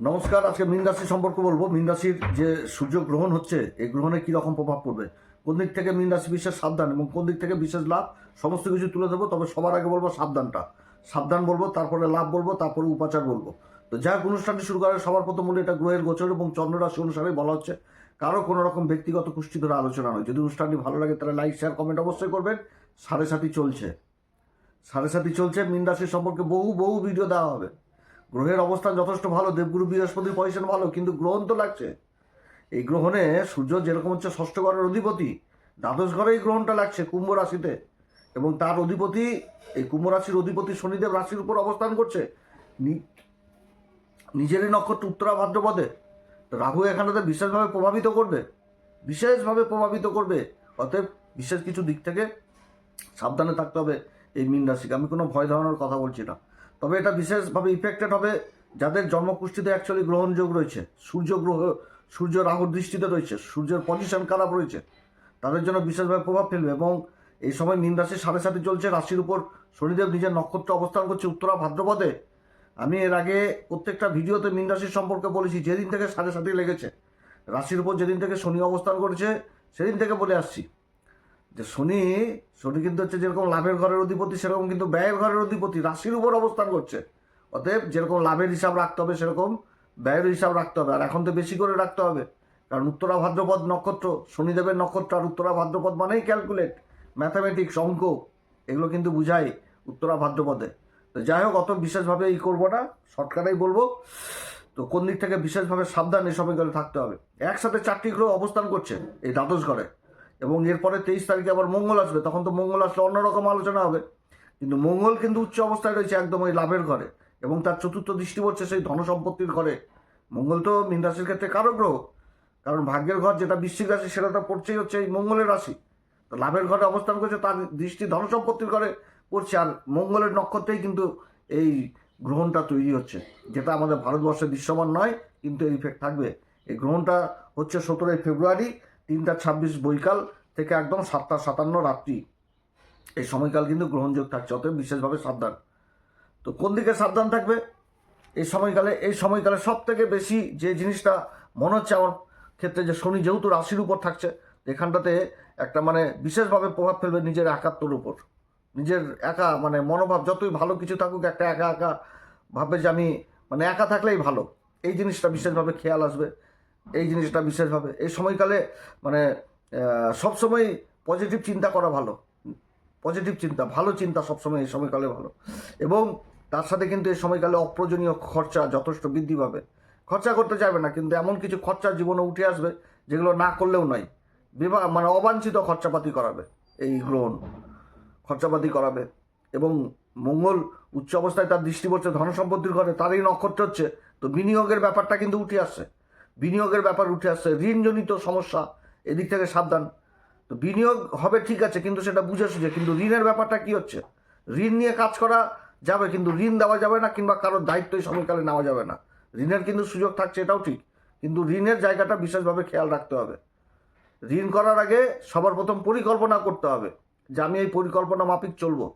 নমস্কার, আজকে মীন রাশি সম্পর্কে বলব। মীন রাশির যে সূর্য গ্রহণ হচ্ছে এই গ্রহণে কি রকম প্রভাব পড়বে? কোন দিক থেকে মীন রাশি বিশেষ সাবধান এবং কোন দিক থেকে বিশেষ লাভ? সমস্ত কিছু তুলে দেবো তবে সবার আগে বলব সাবধানটা। সাবধান বলব, তারপরে লাভ বলব, তারপরে উপাচার বলব। তো যাই হোক, অনুষ্ঠানটি শুরু করার সবার প্রথম মূল্য এটা গ্রহের গোচর এবং চন্দ্র রাশি অনুসারে বলা হচ্ছে। কারও কোনো রকম ব্যক্তিগত কুষ্টি ধরে আলোচনা নয়। যদি অনুষ্ঠানটি ভালো লাগে তাহলে লাইক, শেয়ার, কমেন্ট অবশ্যই করবেন। সাড়ে সাথী চলছে। সাড়ে সাথী চলছে মীন রাশি সম্পর্কে বহু বহু ভিডিও দেওয়া হবে। গ্রহের অবস্থান যথেষ্ট ভালো, দেবগুরু বৃহস্পতির পজিশন ভালো, কিন্তু গ্রহণ তো লাগছে। এই গ্রহণে সূর্য যেরকম হচ্ছে ষষ্ঠ ঘরের অধিপতি, দ্বাদশ ঘরে এই গ্রহণটা লাগছে কুম্ভ রাশিতে। এবং তার অধিপতি, এই কুম্ভ রাশির অধিপতি শনিদেব রাশির উপর অবস্থান করছে। নিজেরই নক্ষত্র উত্তরা ভাদ্রপদে। রাহু এখানেতে বিশেষভাবে প্রভাবিত করবে। বিশেষভাবে প্রভাবিত করবে। অতএব বিশেষ কিছু দিক থেকে সাবধানে থাকতে হবে এই মীন রাশিকে। আমি কোনো ভয় ধারণার কথা বলছি না। তবে এটা বিশেষভাবে ইফেক্টেড হবে যাদের জন্মকুষ্ঠিতে অ্যাকচুয়ালি গ্রহণযোগ রয়েছে। সূর্য গ্রহ, সূর্য রাহুর দৃষ্টিতে রয়েছে, সূর্যের পজিশন খারাপ রয়েছে। তাদের জন্য বিশেষভাবে প্রভাব ফেলবে এবং এই সময় মীন রাশির সাড়ে সাথে চলছে, রাশির উপর শনিদেব নিজের নক্ষত্র অবস্থান করছে উত্তরা ভাদ্রপদে। আমি এর আগে প্রত্যেকটা ভিডিওতে মীন রাশির সম্পর্কে বলেছি, যেদিন থেকে সাড়ে সাথে লেগেছে, রাশির উপর যেদিন থেকে শনি অবস্থান করেছে, সেদিন থেকে বলে আসছি যে শনি শনি কিন্তু হচ্ছে যেরকম লাভের ঘরের অধিপতি, সেরকম কিন্তু ব্যয়ের ঘরের অধিপতি, রাশির উপর অবস্থান করছে। অতএব যেরকম লাভের হিসাব রাখতে হবে, সেরকম ব্যয়ের হিসাব রাখতে হবে। আর এখন তো বেশি করে রাখতে হবে, কারণ উত্তরা ভাদ্রপদ নক্ষত্র, শনিদেবের নক্ষত্র আর উত্তরা ভাদ্রপদ মানেই ক্যালকুলেট ম্যাথামেটিক্স অঙ্ক, এগুলো কিন্তু বুঝাই উত্তরা ভাদ্রপদে। তো যাই হোক, অত বিশেষভাবে ই করব না, শর্টকাটেই বলব। তো কোন দিক থেকে বিশেষভাবে সাবধান এই সময়কালে থাকতে হবে। একসাথে চারটি গ্রহ অবস্থান করছে এই দ্বাদশ ঘরে। এবং এরপরে তেইশ তারিখে আবার মঙ্গল আসবে, তখন তো মঙ্গল আসলে অন্যরকম আলোচনা হবে। কিন্তু মঙ্গল কিন্তু উচ্চ অবস্থায় রয়েছে একদম ওই লাভের ঘরে এবং তার চতুর্থ দৃষ্টি পড়ছে সেই ধন সম্পত্তির ঘরে। মঙ্গল তো মীন রাশির ক্ষেত্রে কারও গ্রহ, কারণ ভাগ্যের ঘর যেটা বৃশ্চিক রাশি সেটা তো পড়ছেই হচ্ছে এই মঙ্গলের রাশি। তো লাভের ঘরে অবস্থান করছে, তার দৃষ্টি ধন সম্পত্তির ঘরে পড়ছে, আর মঙ্গলের নক্ষত্রেই কিন্তু এই গ্রহণটা তৈরি হচ্ছে, যেটা আমাদের ভারতবর্ষে দৃশ্যমান নয়, কিন্তু এর ইফেক্ট থাকবে। এই গ্রহণটা হচ্ছে সতেরোই ফেব্রুয়ারি তিনটা ছাব্বিশ বৈকাল থেকে একদম সাতটা সাতান্ন রাত্রি। এই সময়কাল কিন্তু গ্রহণযোগ থাকছে, অতএব বিশেষভাবে সাবধান। তো কোন দিকে সাবধান থাকবে? এই সময়কালে এই সময়কালে সব থেকে বেশি যে জিনিসটা মনে হচ্ছে আমার ক্ষেত্রে যে শনি যেহেতু রাশির উপর থাকছে, এখানটাতে একটা মানে বিশেষভাবে প্রভাব ফেলবে নিজের একাত্মর উপর। নিজের একা মানে মনোভাব, যতই ভালো কিছু থাকুক, একটা একা একা ভাববে যে আমি মানে একা থাকলেই ভালো। এই জিনিসটা বিশেষভাবে খেয়াল আসবে। এই জিনিসটা বিশেষভাবে। এই সময়কালে মানে সবসময় পজিটিভ চিন্তা করা ভালো। পজিটিভ চিন্তা, ভালো চিন্তা সবসময় এই সময়কালে ভালো। এবং তার সাথে কিন্তু এই সময়কালে অপ্রয়োজনীয় খরচা যথেষ্ট বৃদ্ধি পাবে। খরচা করতে চাইবে না, কিন্তু এমন কিছু খরচা জীবনে উঠে আসবে যেগুলো না করলেও নয়। বিবাহ মানে অবাঞ্ছিত খরচাপাতি করাবে, এই গ্রহণ খরচাপাতি করাবে। এবং মঙ্গল উচ্চ অবস্থায় তার দৃষ্টি পড়ছে ধন সম্পত্তির ঘরে, তারই নক্ষত্র হচ্ছে, তো বিনিয়োগের ব্যাপারটা কিন্তু উঠে আসছে। বিনিয়োগের ব্যাপার উঠে আসছে, ঋণজনিত সমস্যা, এদিক থেকে সাবধান। তো বিনিয়োগ হবে ঠিক আছে, কিন্তু সেটা বুঝে সুঝে, কিন্তু ঋণের ব্যাপারটা কি হচ্ছে? ঋণ নিয়ে কাজ করা যাবে, কিন্তু ঋণ দেওয়া যাবে না, কিংবা কারোর দায়িত্বই সময়কালে নেওয়া যাবে না। ঋণের কিন্তু সুযোগ থাকছে, এটাও ঠিক, কিন্তু ঋণের জায়গাটা বিশেষভাবে খেয়াল রাখতে হবে। ঋণ করার আগে সবার প্রথম পরিকল্পনা করতে হবে যে আমি এই পরিকল্পনা মাফিক চলবো।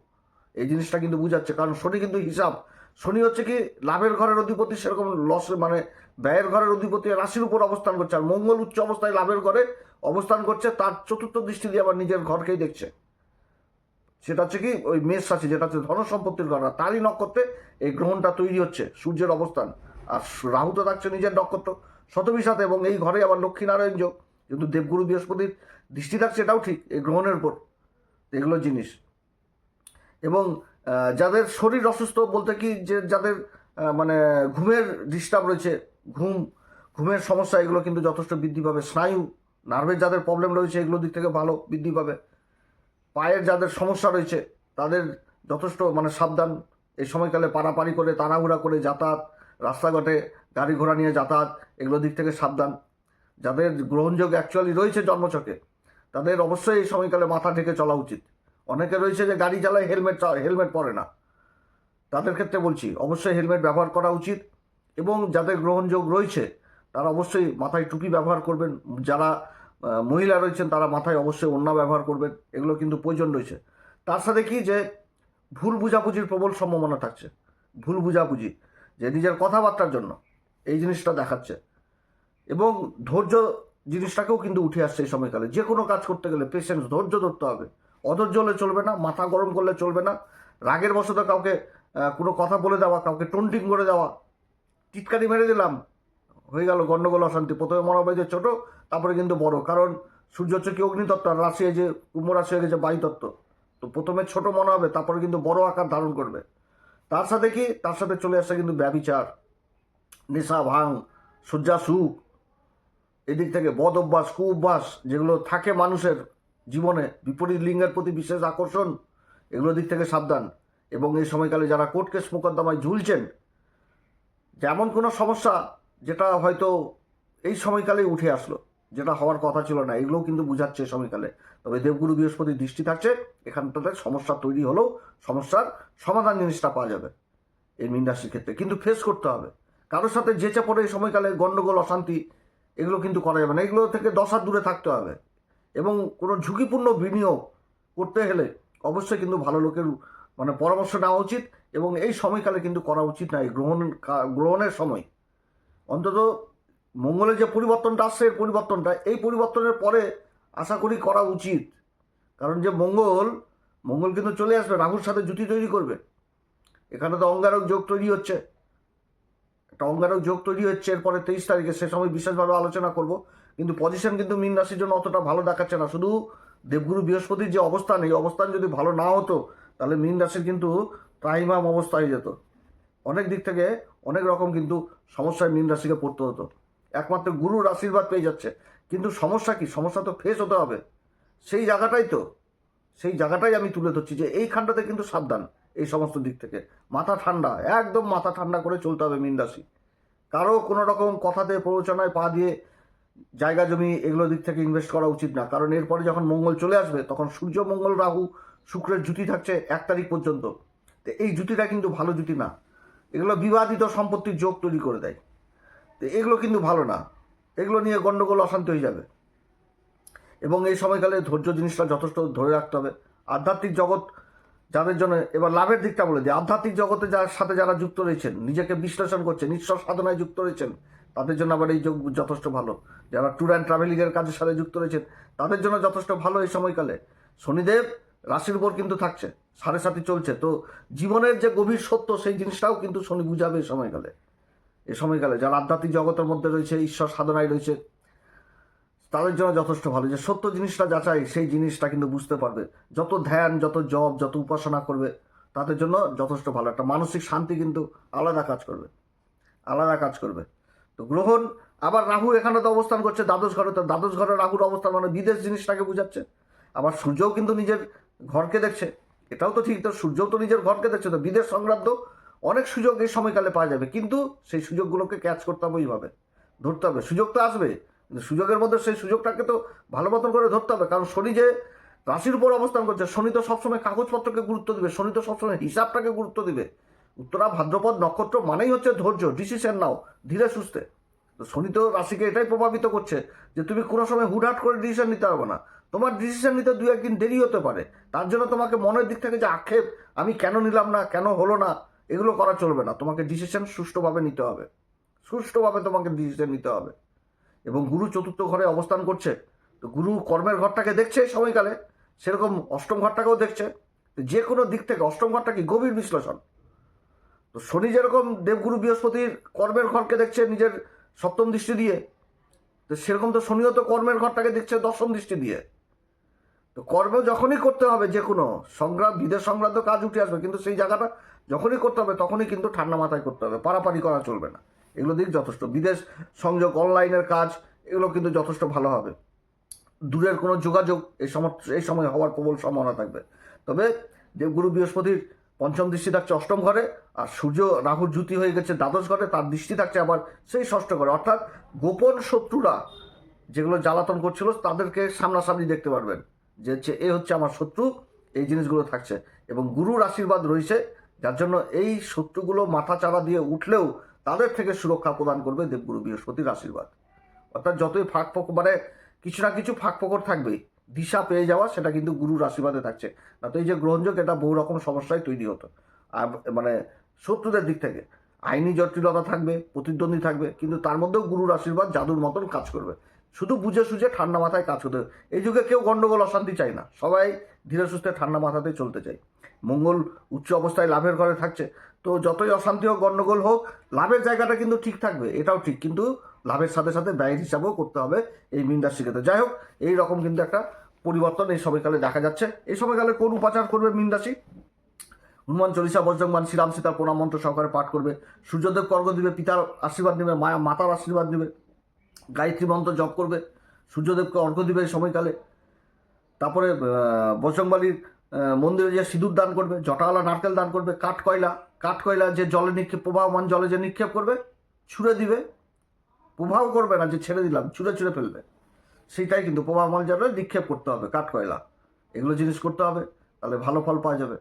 এই জিনিসটা কিন্তু বুঝাচ্ছে, কারণ শনি কিন্তু হিসাব। শনি হচ্ছে কি, লাভের ঘরের অধিপতি, সেরকম লস মানে ব্যয়ের ঘরের অধিপতি রাশির উপর অবস্থান করছে আর মঙ্গল উচ্চ অবস্থায় লাভের ঘরে অবস্থান করছে, তার চতুর্থ দৃষ্টি দিয়ে আবার নিজের ঘরকেই দেখছে। সেটা হচ্ছে কি, ওই মেষ রাশি, যেটা হচ্ছে ধন সম্পত্তির ঘর তারই নক্ষত্রে এই গ্রহণটা তৈরি হচ্ছে, সূর্যের অবস্থান। আর রাহু তো থাকছে নিজের নক্ষত্র, শতবিশাতে, এবং এই ঘরে আবার লক্ষ্মীনারায়ণ যোগ, কিন্তু দেবগুরু বৃহস্পতির দৃষ্টি থাকছে, এটাও ঠিক, এই গ্রহণের উপর, এগুলো জিনিস। এবং যাদের শরীর অসুস্থ বলতে কি, যে যাদের মানে ঘুমের ডিস্টার্ব রয়েছে ঘুম, ঘুমের সমস্যা, এগুলো কিন্তু যথেষ্ট বৃদ্ধি পাবে। স্নায়ু নার্ভের যাদের প্রবলেম রয়েছে, এগুলো দিক থেকে ভালো বৃদ্ধি পাবে। পায়ের যাদের সমস্যা রয়েছে, তাদের যথেষ্ট মানে সাবধান। এই সময়কালে পারাপারি করে, তাড়াহুড়া করে যাতায়াত, রাস্তাঘাটে গাড়ি ঘোড়া নিয়ে যাতায়াত, এগুলো দিক থেকে সাবধান। যাদের গ্রহণযোগ অ্যাকচুয়ালি রয়েছে জন্মচকে তাদের অবশ্যই এই সময়কালে মাথা ঢেকে চলা উচিত। অনেকে রয়েছে যে গাড়ি চালায় হেলমেট হেলমেট পরে না। তাদের ক্ষেত্রে বলছি, অবশ্যই হেলমেট ব্যবহার করা উচিত। এবং যাদের গ্রহণযোগ রয়েছে, তারা অবশ্যই মাথায় টুপি ব্যবহার করবেন। যারা মহিলা রয়েছেন, তারা মাথায় অবশ্যই ওড়না ব্যবহার করবেন। এগুলো কিন্তু প্রয়োজন রয়েছে। তার সাথে কি যে, ভুল বুঝাবুঝির প্রবল সম্ভাবনা থাকছে। ভুল বুঝাবুঝি, যে নিজের কথাবার্তার জন্য এই জিনিসটা দেখাচ্ছে। এবং ধৈর্য জিনিসটাকেও কিন্তু উঠে আসছে এই সময়কালে। যে কোনো কাজ করতে গেলে পেশেন্স ধৈর্য ধরতে হবে। অধৈর্য হলে চলবে না, মাথা গরম করলে চলবে না। রাগের বশত কাউকে কোনো কথা বলে দেওয়া, কাউকে টন্টিং করে দেওয়া টিটকারি মেরে দিলাম। হয়ে গেল গণ্ডগোল অশান্তি। প্রথমে মনে হবে যে ছোটো, তারপরে কিন্তু বড়। কারণ সূর্য হচ্ছে কি অগ্নিতত্ত্ব, আর রাশি যে কুম্ভ রাশি হয়ে গেছে বায়ুতত্ত্ব। তো প্রথমে ছোট মনে হবে, তারপরে কিন্তু বড় আকার ধারণ করবে। তার সাথে কি? তার সাথে চলে আসছে কিন্তু ব্যবিচার, নেশা ভাং শয্যা সুখ এদিক থেকে বদ অভ্যাস, কু অভ্যাস, যেগুলো থাকে মানুষের জীবনে, বিপরীত লিঙ্গের প্রতি বিশেষ আকর্ষণ, এগুলো দিক থেকে সাবধান। এবং এই সময়কালে যারা কোর্ট কেস মোকদ্দমায় ঝুলছেন যেমন কোনো সমস্যা যেটা হয়তো এই সময়কালেই উঠে আসলো, যেটা হওয়ার কথা ছিল না, এগুলোও কিন্তু বুঝাচ্ছে সময়কালে। তবে দেবগুরু বৃহস্পতির দৃষ্টি থাকছে, এখানটাতে সমস্যা তৈরি হলেও সমস্যার সমাধান জিনিসটা পাওয়া যাবে এই মীন রাশির ক্ষেত্রে। কিন্তু ফেস করতে হবে। কারোর সাথে যেচে পড়ে এই সময়কালে গণ্ডগোল অশান্তি, এগুলো কিন্তু করা যাবে না। এগুলো থেকে দশ দূরে থাকতে হবে। এবং কোনো ঝুঁকিপূর্ণ বিনিয়োগ করতে হলে অবশ্যই কিন্তু ভালো লোকের মানে পরামর্শ নেওয়া উচিত এবং এই সময়কালে কিন্তু করা উচিত না, এই গ্রহণ গ্রহণের সময়। অন্তত মঙ্গলের যে পরিবর্তনটা আসছে এর পরিবর্তনটা, এই পরিবর্তনের পরে আশা করি করা উচিত। কারণ যে মঙ্গল মঙ্গল কিন্তু চলে আসবে, রাহুর সাথে জুতি তৈরি করবে। এখানে তো অঙ্গারক যোগ তৈরি হচ্ছে। একটা অঙ্গারক যোগ তৈরি হচ্ছে এরপরে তেইশ তারিখে, সে সময় বিশেষভাবে আলোচনা করব। কিন্তু পজিশন কিন্তু মীন রাশির জন্য অতটা ভালো দেখাচ্ছে না। শুধু দেবগুরু বৃহস্পতির যে অবস্থান, এই অবস্থান যদি ভালো না হতো তাহলে মীন রাশির কিন্তু প্রাইমাম অবস্থা হয়ে যেত। অনেক দিক থেকে অনেক রকম কিন্তু সমস্যায় মীন রাশিকে পড়তে হতো। একমাত্র গুরুর আশীর্বাদ পেয়ে যাচ্ছে। কিন্তু সমস্যা কি? সমস্যা তো ফেস হতে হবে। সেই জায়গাটাই তো। সেই জায়গাটাই আমি তুলে ধরছি যে এইখানটাতে কিন্তু সাবধান এই সমস্ত দিক থেকে। মাথা ঠান্ডা, একদম মাথা ঠান্ডা করে চলতে হবে মীন রাশি। কারও কোনো রকম কথাতে প্ররোচনায় পা দিয়ে জায়গা জমি এগুলো দিক থেকে ইনভেস্ট করা উচিত না। কারণ এরপরে যখন মঙ্গল চলে আসবে, তখন সূর্য, মঙ্গল, রাহু শুক্রের জুতি থাকছে এক তারিখ পর্যন্ত। তো এই জুতিটা কিন্তু ভালো জুতি না। এগুলো বিবাদিত সম্পত্তির যোগ তৈরি করে দেয়। তো এগুলো কিন্তু ভালো না। এগুলো নিয়ে গণ্ডগোল অশান্তি হয়ে যাবে। এবং এই সময়কালে ধৈর্য জিনিসটা যথেষ্ট ধরে রাখতে হবে। আধ্যাত্মিক জগৎ যাদের জন্য, এবার লাভের দিকটা বলে দিই। আধ্যাত্মিক জগতে যার সাথে যারা যুক্ত রয়েছেন, নিজেকে বিশ্লেষণ করছেন ঈশ্বর সাধনায় যুক্ত রয়েছেন, তাদের জন্য আবার এই যোগ যথেষ্ট ভালো। যারা ট্যুর অ্যান্ড ট্রাভেলিংয়ের কাজের সাথে যুক্ত রয়েছেন, তাদের জন্য যথেষ্ট ভালো এই সময়কালে। শনিদেব রাশির উপর কিন্তু থাকছে, সাড়ে সাথে চলছে। তো জীবনের যে গভীর সত্য, সেই জিনিসটাও কিন্তু শনি বুঝাবে এই সময়কালে। এই সময়কালে যারা আধ্যাত্মিক জগতের মধ্যে রয়েছে, ঈশ্বর সাধনায় রয়েছে, তাদের জন্য যথেষ্ট ভালো। যে সত্য জিনিসটা যা যাচাই সেই জিনিসটা কিন্তু বুঝতে পারবে। যত ধ্যান, যত জপ, যত উপাসনা করবে, তাদের জন্য যথেষ্ট ভালো। একটা মানসিক শান্তি কিন্তু আলাদা কাজ করবে, আলাদা কাজ করবে। তো গ্রহণ, আবার রাহু এখানে তো অবস্থান করছে, দ্বাদশ ঘরে। তো দ্বাদশ ঘরে রাহুর অবস্থান মানে বিদেশ জিনিসটাকে বোঝাচ্ছে। আবার সূর্যও কিন্তু নিজের ঘরকে দেখছে। এটাও তো ঠিক, তো সূর্যও তো নিজের ঘরকে দেখছে, তো বিদেশ সংক্রান্ত অনেক সুযোগ এই সময়কালে পাওয়া যাবে, কিন্তু সেই সুযোগগুলোকে ক্যাচ করতে হবে ওইভাবে, ধরতে হবে। সুযোগ তো আসবে, কিন্তু সুযোগের মধ্যে সেই সুযোগটাকে তো ভালো মতন করে ধরতে হবে, কারণ শনি যে রাশির উপর অবস্থান করছে, শনি তো সবসময় কাগজপত্রকে গুরুত্ব দিবে, শনি তো সবসময় হিসাবটাকে গুরুত্ব দিবে। উত্তরা, ভাদ্রপদ, নক্ষত্র মানেই হচ্ছে ধৈর্য ডিসিশন নাও, ধীরে সুস্থে। তো শনি তো রাশিকে এটাই প্রভাবিত করছে যে তুমি কোনো সময় হুটহাট করে ডিসিশন নিতে পারবে না। তোমার ডিসিশন নিতে দু একদিন দেরি হতে পারে। তার জন্য তোমাকে মনের দিক থেকে যে আক্ষেপ, আমি কেন নিলাম না, কেন হলো না, এগুলো করা চলবে না। তোমাকে ডিসিশন সুষ্ঠুভাবে নিতে হবে। সুষ্ঠুভাবে তোমাকে ডিসিশন নিতে হবে। এবং গুরু চতুর্থ ঘরে অবস্থান করছে। তো গুরু কর্মের ঘরটাকে দেখছে সময়কালে, সেরকম অষ্টম ঘরটাকেও দেখছে। যে কোনো দিক থেকে, অষ্টম ঘরটা কি গভীর বিশ্লেষণ? তো শনি যেরকম দেবগুরু বৃহস্পতির কর্মের ঘরকে দেখছে নিজের সপ্তম দৃষ্টি দিয়ে, তো সেরকম তো শনিও তো কর্মের ঘরটাকে দেখছে দশম দৃষ্টি দিয়ে। তো কর্ম যখনই করতে হবে, যে কোনো সংগ্রাম, বিদেশ সংক্রান্ত কাজ উঠে আসবে, কিন্তু সেই জায়গাটা যখনই করতে হবে, তখনই কিন্তু ঠান্ডা মাথায় করতে হবে, পারাপারি করা চলবে না। এগুলো দিক যথেষ্ট। বিদেশ সংযোগ, অনলাইনের কাজ, এগুলো কিন্তু যথেষ্ট ভালো হবে। দূরের কোনো যোগাযোগ এই সময় এই সময় হওয়ার প্রবল সম্ভাবনা থাকবে। তবে দেবগুরু বৃহস্পতির পঞ্চম দৃষ্টি থাকছে অষ্টম ঘরে, আর সূর্য রাহুর জ্যুতি হয়ে গেছে দ্বাদশ ঘরে, তার দৃষ্টি থাকছে আবার সেই ষষ্ঠ ঘরে। অর্থাৎ গোপন শত্রুরা যেগুলো জ্বালাতন করছিল, তাদেরকে সামনাসামনি দেখতে পারবেন। যে হচ্ছে, এ হচ্ছে আমার শত্রু, এই জিনিসগুলো থাকছে। এবং গুরুর আশীর্বাদ রয়েছে, যার জন্য এই শত্রুগুলো মাথা চাড়া দিয়ে উঠলেও তাদের থেকে সুরক্ষা প্রদান করবে দেবগুরু বৃহস্পতির আশীর্বাদ। অর্থাৎ যতই ফাঁক ফোকর মানে কিছু না কিছু ফাঁক ফোকর থাকবেই দিশা পেয়ে যাওয়া সেটা কিন্তু গুরুর আশীর্বাদে থাকছে। না তো এই যে গ্রহণযোগ, এটা বহু রকম সমস্যায় তৈরি হতো। আর মানে শত্রুদের দিক থেকে আইনি জটিলতা থাকবে, প্রতিদ্বন্দ্বী থাকবে, কিন্তু তার মধ্যেও গুরুর আশীর্বাদ জাদুর মতন কাজ করবে। শুধু বুঝে সুঝে ঠান্ডা মাথায় কাজ করতে এই যুগে কেউ গন্ডগোল, অশান্তি চায় না। সবাই ধীরে সুস্থে ঠান্ডা মাথাতে চলতে চায়। মঙ্গল উচ্চ অবস্থায় লাভের ঘরে থাকছে। তো যতই অশান্তি হোক, গন্ডগোল হোক, লাভের জায়গাটা কিন্তু ঠিক থাকবে, এটাও ঠিক। কিন্তু লাভের সাথে সাথে ব্যয়ের হিসাবেও করতে হবে এই মিন ক্ষেত্রে। যাই হোক, এই রকম কিন্তু একটা পরিবর্তন এই সময়কালে দেখা যাচ্ছে। এই সময়কালে কোন উপাচার করবে মিন রাশি? হনুমান চল্লিশা, বজ্রংবান, শ্রীরাম সীতার প্রণাম মন্ত্র সহকারে পাঠ করবে। সূর্যদেব কর্গ দিবে পিতার আশীর্বাদ নেবে, মায়া, মাতার আশীর্বাদ নেবে। গায়ত্রী মন্ত্র জপ করবে, সূর্যদেবকে অর্ঘ্য দিবে সময়কালে। তারপরে বজরংবালির মন্দিরে যে সিঁদুর দান করবে জটাওয়ালা নারকেল দান করবে কাঠ কয়লা কাঠ কয়লা যে জলে নিক্ষেপ প্রবাহমান জলে যে নিক্ষেপ করবে, ছুঁড়ে দিবে। প্রবাহ করবে না, যে ছেড়ে দিলাম, ছুঁড়ে ছুঁড়ে ফেলবে। সেইটাই কিন্তু প্রবাহমান জলে নিক্ষেপ করতে হবে কাঠ কয়লা এগুলো জিনিস করতে হবে, তাহলে ভালো ফল পাওয়া যাবে।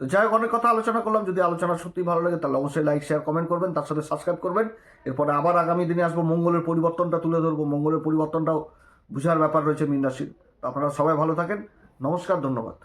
তো যাই হোক, অনেক কথা আলোচনা করলাম। যদি আলোচনা সত্যি ভালো লাগে, তাহলে অবশ্যই লাইক শেয়ার কমেন্ট করবেন, তার সাথে সাবস্ক্রাইব করবেন। এরপরে আবার আগামী দিনে আসব, মঙ্গলের পরিবর্তনটা তুলে ধরবো। মঙ্গলের পরিবর্তনটাও বুঝার ব্যাপার রয়েছে মীন রাশির। আপনারা সবাই ভালো থাকেন। নমস্কার, ধন্যবাদ।